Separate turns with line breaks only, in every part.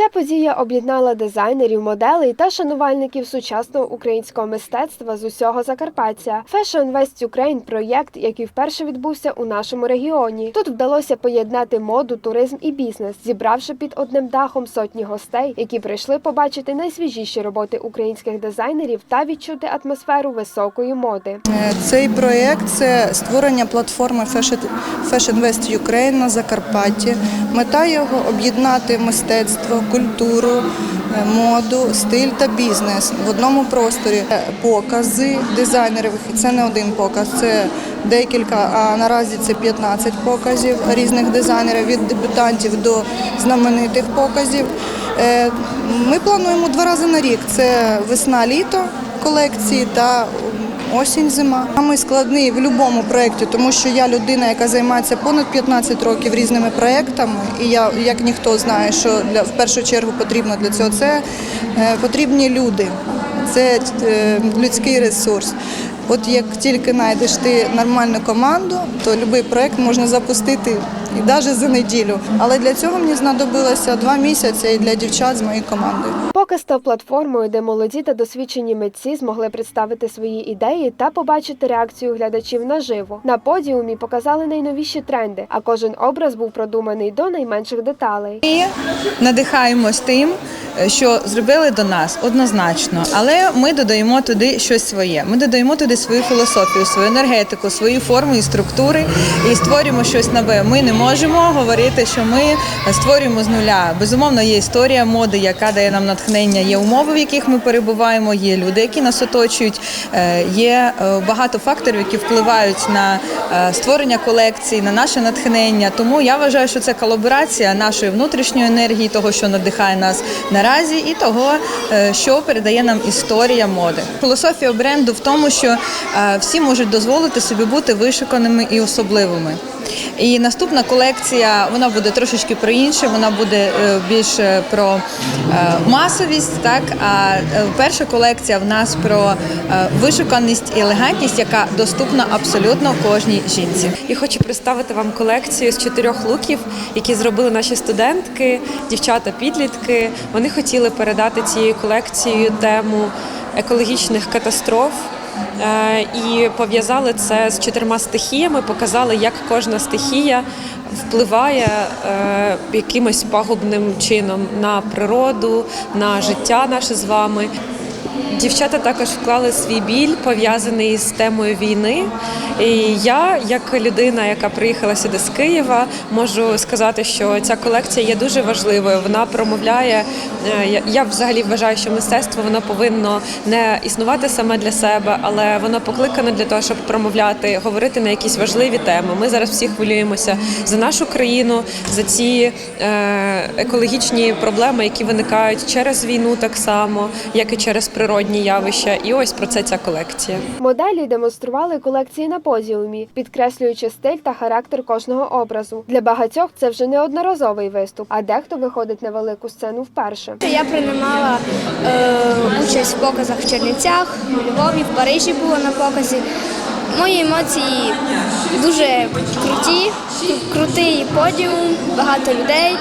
Ця подія об'єднала дизайнерів, моделей та шанувальників сучасного українського мистецтва з усього Закарпаття. Fashion West Ukraine – проєкт, який вперше відбувся у нашому регіоні. Тут вдалося поєднати моду, туризм і бізнес, зібравши під одним дахом сотні гостей, які прийшли побачити найсвіжіші роботи українських дизайнерів та відчути атмосферу високої моди.
Е, Цей проєкт це створення платформи Fashion Fashion West Ukraine на Закарпатті. Мета його об'єднати мистецтво, культуру, е, моду, стиль та бізнес в одному просторі. Е, Покази дизайнерів. Це не один показ, це декілька, а наразі це 15 показів різних дизайнерів від дебютантів до знаменитих показів. Е, Ми плануємо два рази на рік: це весна-літо колекції та Осінь, зима. Саме складний в будь-якому проєкті, тому що я людина, яка займається понад 15 років різними проєктами, і я як ніхто знає, що для в першу чергу потрібно для цього. Це е, потрібні люди, це е, людський ресурс. От як тільки знайдеш ти нормальну команду, то будь-який проєкт можна запустити і навіть за неділю. Але для цього мені знадобилося два місяці і для дівчат з моєї команди.
Показ став платформою, де молоді та досвідчені митці змогли представити свої ідеї та побачити реакцію глядачів наживо. На подіумі показали найновіші тренди, а кожен образ був продуманий до найменших деталей.
Ми надихаємось тим, що зробили до нас однозначно, але ми додаємо туди щось своє. Ми додаємо туди свою філософію, свою енергетику, свої форми і структури і створюємо щось нове. Ми не можемо говорити, що ми створюємо з нуля. Безумовно, є історія моди, яка дає нам натхнення. Є умови, в яких ми перебуваємо. Є люди, які нас оточують. е, Є е, багато факторів, які впливають на е, створення колекції, на наше натхнення. Тому я вважаю, що це колаборація нашої внутрішньої енергії, того, що надихає нас наразі, і того, що передає нам історія моди. Філософія бренду в тому, що всі можуть дозволити собі бути вишуканими і особливими. І наступна колекція вона буде трошечки про інше, вона буде е, більше про е, масовість. Так а е, перша колекція в нас про е, вишуканість і елегантність, яка доступна абсолютно кожній жінці.
І хочу представити вам колекцію з чотирьох луків, які зробили наші студентки, дівчата-підлітки. Вони хотіли передати цією колекцією тему екологічних катастроф. Е, І пов'язали це з чотирма стихіями, показали, як кожна стихія впливає е, якимось пагубним чином на природу, на життя наше з вами. Дівчата також вклали свій біль пов'язаний з темою війни. І я, як людина, яка приїхала сюди з Києва, можу сказати, що ця колекція є дуже важливою. Вона промовляє. е, я- взагалі вважаю, що мистецтво воно повинно не існувати саме для себе, але воно покликано для того, щоб промовляти, говорити на якісь важливі теми. Ми зараз всі хвилюємося за нашу країну, за ці е, екологічні проблеми, які виникають через війну, так само, як і через природні явища. І ось про це ця колекція.
Моделі демонстрували колекції на подіумі, підкреслюючи стиль та характер кожного образу. Для багатьох це вже не одноразовий виступ, а дехто виходить на велику сцену вперше.
Я приймала е, участь в показах в Чернівцях, у Львові, в Парижі була на показі. Мої емоції дуже круті, крутий подіум, багато людей,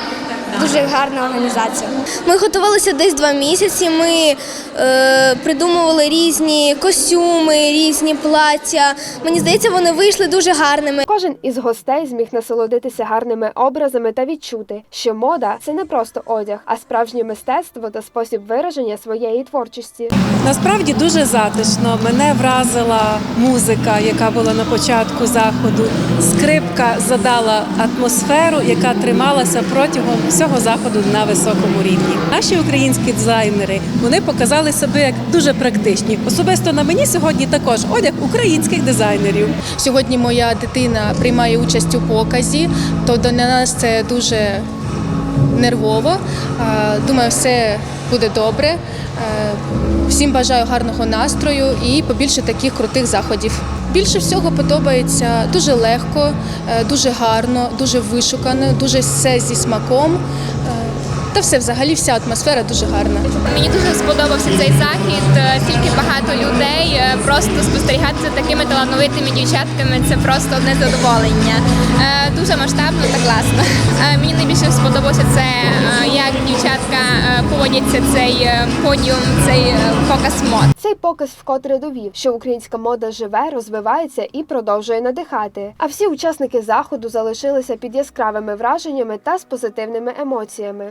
дуже гарна організація. Ми готувалися десь два місяці. Ми е, придумували різні костюми, різні плаття. Мені здається, вони вийшли дуже гарними.
Кожен із гостей зміг насолодитися гарними образами та відчути, що мода це не просто одяг, а справжнє мистецтво та спосіб вираження своєї творчості.
Насправді дуже затишно. Мене вразила музика, яка була на початку заходу. Скрипка задала атмосферу, яка трималася протягом всього заходу на високому рівні. Наші українські дизайнери вони показали себе як дуже практичні. Особисто на мені сьогодні також одяг українських дизайнерів.
Сьогодні моя дитина приймає участь у показі, то для нас це дуже нервово. Думаю, все буде добре. Е, Всім бажаю гарного настрою і побільше таких крутих заходів. Більше всього подобається дуже легко, е, дуже гарно, дуже вишукано, дуже все зі смаком. Е, та все взагалі вся атмосфера дуже гарна.
Мені дуже сподобався цей захід. Стільки багато людей. Просто спостерігати такими талановитими дівчатками це просто одне задоволення. Дуже масштабно та класно. Е, Мені найбільше сподобалося це, е, як дівчатка е, поводяться цей подіум, цей показ мод.
Цей показ вкотре довів, що українська мода живе, розвивається і продовжує надихати. А всі учасники заходу залишилися під яскравими враженнями та з позитивними емоціями.